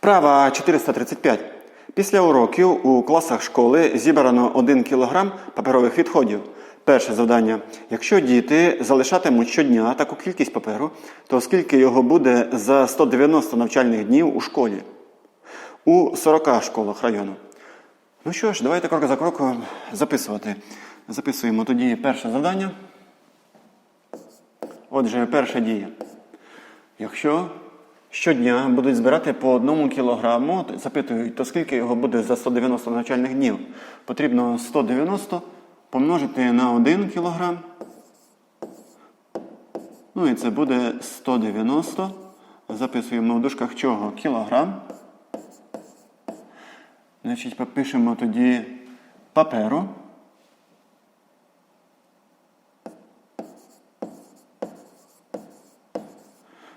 Вправа 435. Після уроків у класах школи зібрано 1 кг паперових відходів. Перше завдання. Якщо діти залишатимуть щодня таку кількість паперу, то скільки його буде за 190 навчальних днів у школі? У 40 школах району. Ну що ж, давайте крок за кроком записувати. Записуємо тоді перше завдання. Отже, перша дія. Якщо щодня будуть збирати по одному кілограму, запитують, то скільки його буде за 190 навчальних днів? Потрібно 190 помножити на 1 кілограм. Ну і це буде 190. Записуємо в дужках чого? Кілограм. Значить, попишемо тоді паперу.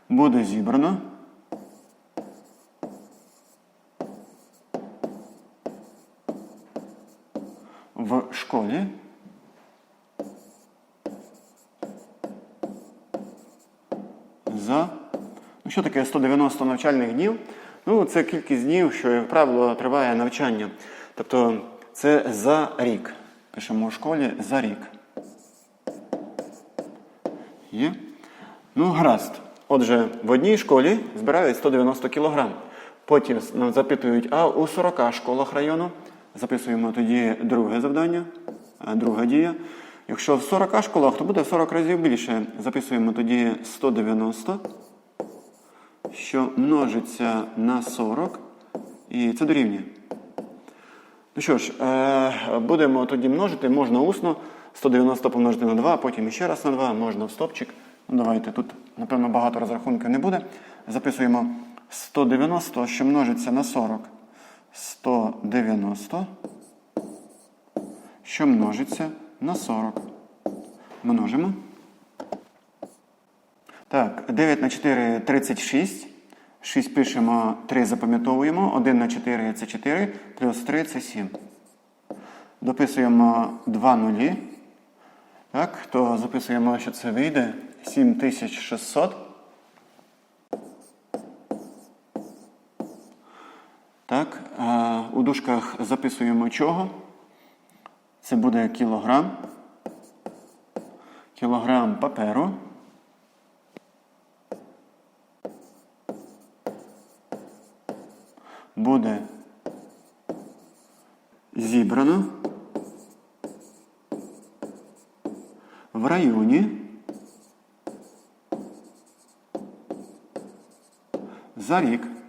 Буде зібрано. В школі. За. Ну, що таке 190 навчальних днів? Ну, це кількість днів, що, як правило, триває навчання. Тобто це за рік. Пишемо в школі за рік. Є? Ну, гаразд. Отже, в одній школі збирають 190 кг. Потім нас запитують, а у 40 школах району записуємо тоді друге завдання, друга дія. Якщо в 40 школах, то буде в 40 разів більше. Записуємо тоді 190, що множиться на 40, і це дорівнює. Ну що ж, е, будемо тоді множити, можна усно. 190 помножити на 2, потім ще раз на 2, можна в стопчик. Ну, давайте тут, напевно, багато розрахунків не буде. Записуємо 190, що множиться на 40. 190, що множиться на 40. Множимо. Так, 9 на 4 36. 6 пишемо, 3 запам'ятовуємо. 1 на 4 це 4, плюс 3 це 7. Дописуємо 2 нулі. Так, то записуємо, що це вийде 7600. Так, у дужках записуємо чого. Це буде кілограм. Кілограм паперу. Буде зібрано в районі за рік.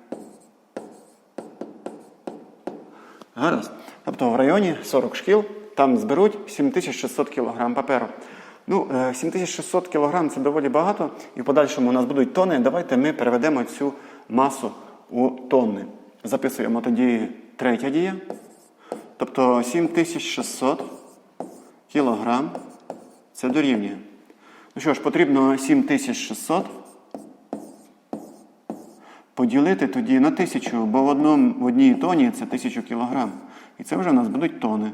Гаразд. Тобто в районі 40 шкіл там зберуть 7600 кг паперу. Ну, е, 7600 кг це доволі багато, і в подальшому у нас будуть тонни. Давайте ми переведемо цю масу у тонни. Записуємо тоді третя дія. Тобто 7600 кг це дорівнює. Ну що ж, потрібно 7600 поділити тоді на 1000, бо в, одному, в одній тоні це 1000 кг. І це вже у нас будуть тони.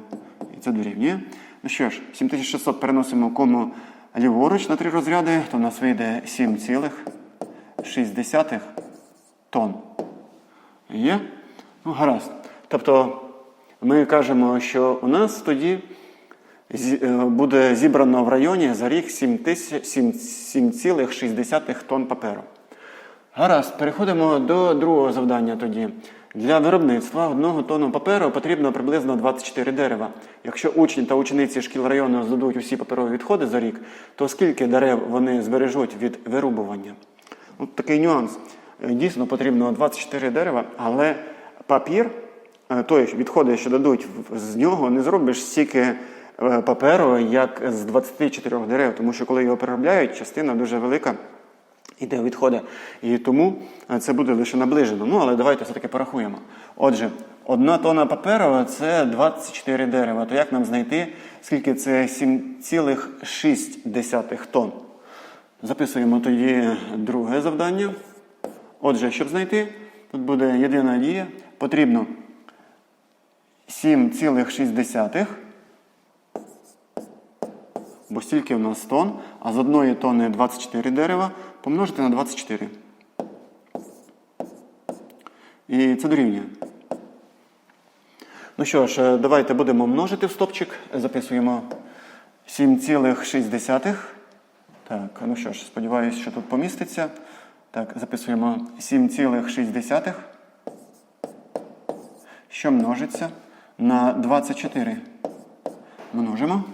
І це дорівнює. Ну що ж, 7600 переносимо кому ліворуч на три розряди, то у нас вийде 7,6 тонн. Є? Ну, гаразд. Тобто ми кажемо, що у нас тоді е, буде зібрано в районі за рік 7,6 тонн паперу. Гаразд, переходимо до другого завдання тоді. Для виробництва одного тонну паперу потрібно приблизно 24 дерева. Якщо учні та учениці шкіл району здадуть усі паперові відходи за рік, то скільки дерев вони збережуть від вирубування? От такий нюанс. Е, Дійсно потрібно 24 дерева, але папір, е, той відходи, що дадуть, з нього не зробиш стільки е, паперу, як з 24 дерев, тому що коли його переробляють, частина дуже велика іде відходи. І тому е, це буде лише наближено. Ну, але давайте все-таки порахуємо. Отже, одна тонна паперу це 24 дерева. То як нам знайти, скільки це 7,6 тонн? Записуємо тоді друге завдання. Отже, щоб знайти, тут буде єдина дія. Потрібно 7,6, бо стільки в нас тонн, а з одної тонни 24 дерева помножити на 24. І це дорівнює. Ну що ж, е, давайте будемо множити в стопчик. Записуємо 7,6. Так, ну що ж, сподіваюся, що тут поміститься. Так, записуємо 7,6, що множиться на 24. Множимо.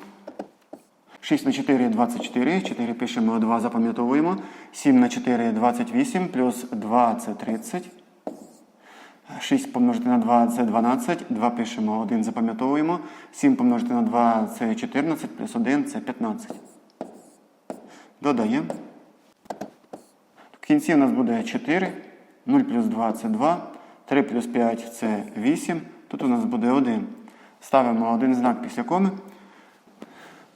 6 на 4 24. 4 пишемо, 2 запам'ятовуємо. 7 на 4 28, плюс 2 це 30. 6 помножити на 2 це 12. 2 пишемо, 1 запам'ятовуємо. 7 помножити на 2 це 14, плюс 1 це 15. Додаємо. В кінці у нас буде 4. 0 плюс 2 це 2. 3 плюс 5 це 8. Тут у нас буде 1. Ставимо один знак після коми.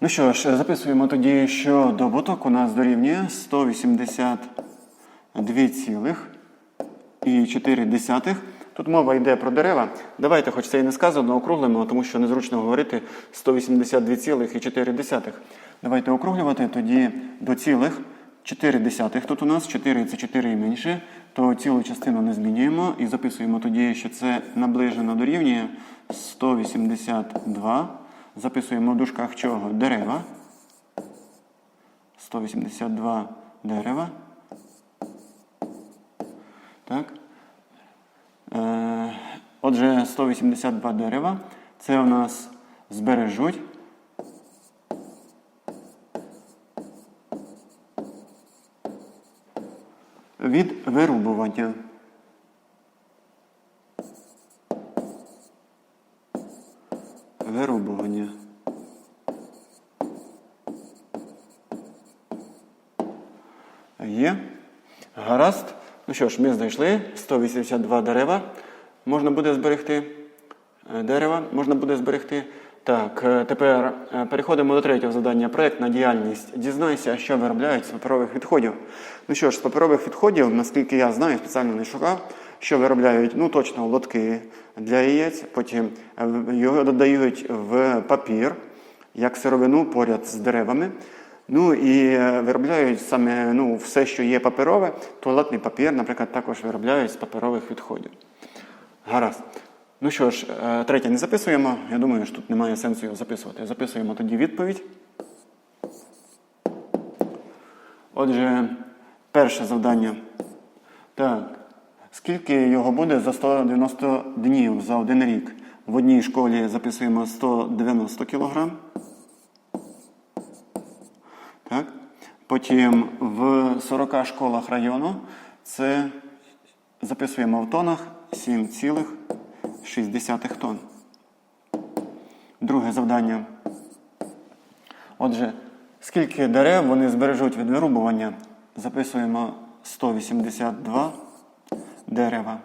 Ну що ж, записуємо тоді, що добуток у нас дорівнює 182,4. Тут мова йде про дерева. Давайте, хоч це і не сказано, округлимо, тому що незручно говорити 182,4. Давайте округлювати тоді до цілих 4 десятих. Тут у нас 4 це 4 і менше, то цілу частину не змінюємо і записуємо тоді, що це наближено дорівнює 182. Записуємо в дужках чого? Дерева. 182 дерева. Так. Е, отже, 182 дерева. Це у нас збережуть. Від вирубування. Є. Гаразд. Ну що ж, ми знайшли 182 дерева. Можна буде зберегти. Е, Дерева можна буде зберегти. Так, е, тепер е, переходимо до третього завдання. Проєктна діяльність. Дізнайся, що виробляють з паперових відходів. Ну що ж, з паперових відходів, наскільки я знаю, спеціально не шукав, що виробляють, ну точно, лотки для яєць, потім його додають в папір, як сировину поряд з деревами. Ну і е, виробляють саме ну, все, що є паперове, туалетний папір, наприклад, також виробляють з паперових відходів. Гаразд. Ну що ж, е, третє не записуємо. Я думаю, що тут немає сенсу його записувати. Записуємо тоді відповідь. Отже, перше завдання. Так. Скільки його буде за 190 днів за один рік? В одній школі записуємо 190 кг. Потім в 40 школах району це записуємо в тонах 7,6 тонн. Друге завдання. Отже, скільки дерев вони збережуть від вирубування? Записуємо 182 дерева.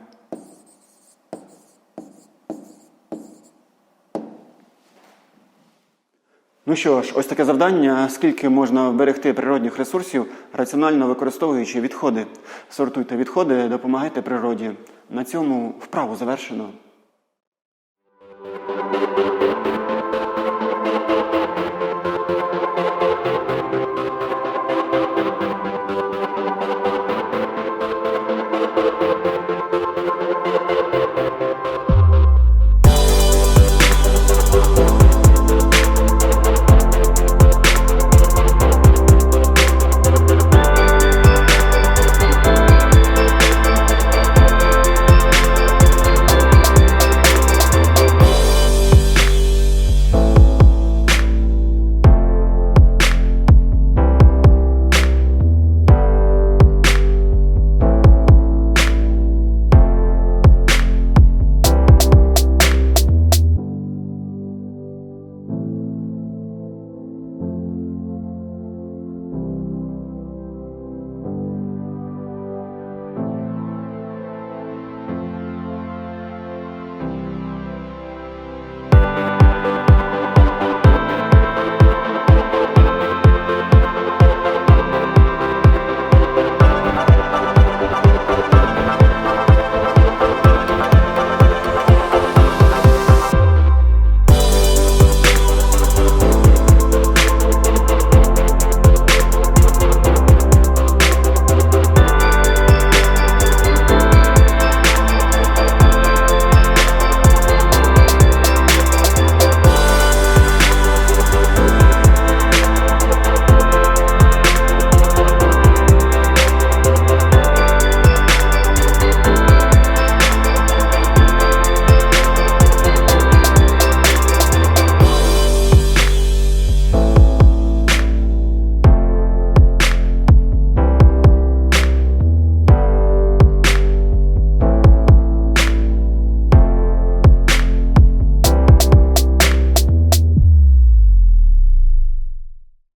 Ну що ж, ось таке завдання. Скільки можна вберегти природних ресурсів, раціонально використовуючи відходи. Сортуйте відходи, допомагайте природі. На цьому вправу завершено.